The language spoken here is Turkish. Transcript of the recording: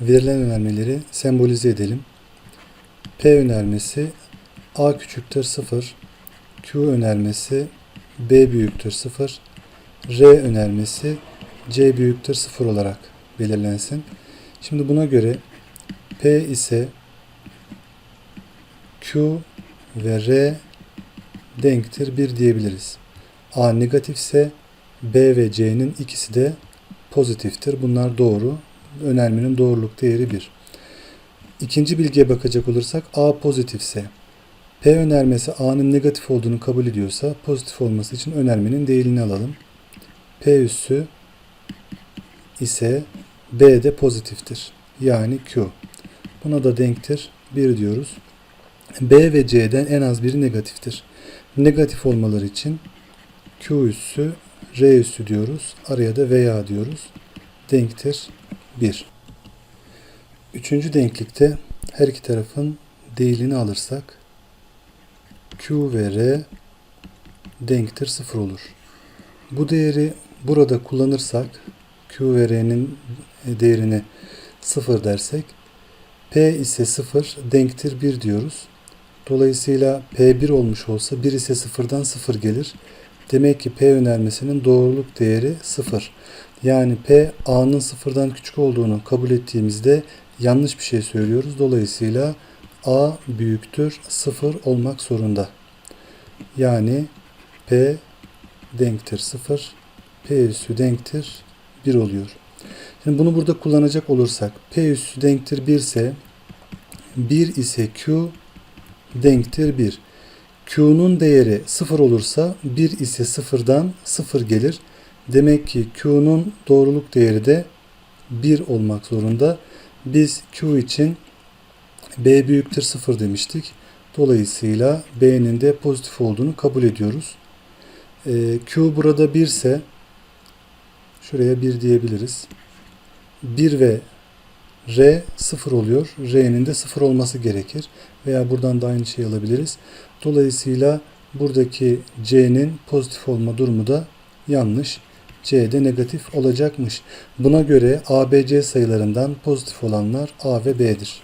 verilen önermeleri sembolize edelim. P önermesi A küçüktür 0, Q önermesi B büyüktür 0, R önermesi C büyüktür 0 olarak belirlensin. Şimdi buna göre P ise Q ve R denktir 1 diyebiliriz. A negatifse B ve C'nin ikisi de pozitiftir. Bunlar doğru. Önermenin doğruluk değeri 1. İkinci bilgiye bakacak olursak A pozitifse P önermesi A'nın negatif olduğunu kabul ediyorsa pozitif olması için önermenin değerini alalım. P üssü ise B de pozitiftir. Yani Q. Buna da denktir 1 diyoruz. B ve C'den en az biri negatiftir. Negatif olmaları için Q üssü R üssü diyoruz. Araya da veya diyoruz. Denktir 1. Üçüncü denklikte her iki tarafın değilini alırsak Q ve R denktir 0 olur. Bu değeri burada kullanırsak Q ve R'nin değerini 0 dersek P ise 0 denktir 1 diyoruz. Dolayısıyla P1 olmuş olsa 1 ise 0'dan 0 gelir. Demek ki P önermesinin doğruluk değeri 0. Yani P A'nın 0'dan küçük olduğunu kabul ettiğimizde yanlış bir şey söylüyoruz. Dolayısıyla A büyüktür 0 olmak zorunda. Yani P denktir 0, P üssü denktir 1 oluyor. Şimdi bunu burada kullanacak olursak P üssü denktir 1 ise 1 ise Q denktir 1. Q'nun değeri 0 olursa 1 ise 0'dan 0 gelir. Demek ki Q'nun doğruluk değeri de 1 olmak zorunda. Biz Q için B büyüktür 0 demiştik. Dolayısıyla B'nin de pozitif olduğunu kabul ediyoruz. Ee, Q burada 1 ise şuraya 1 diyebiliriz. 1 ve R 0 oluyor. R'nin de 0 olması gerekir. Veya buradan da aynı şeyi alabiliriz. Dolayısıyla buradaki C'nin pozitif olma durumu da yanlış. C'de negatif olacakmış. Buna göre ABC sayılarından pozitif olanlar A ve B'dir.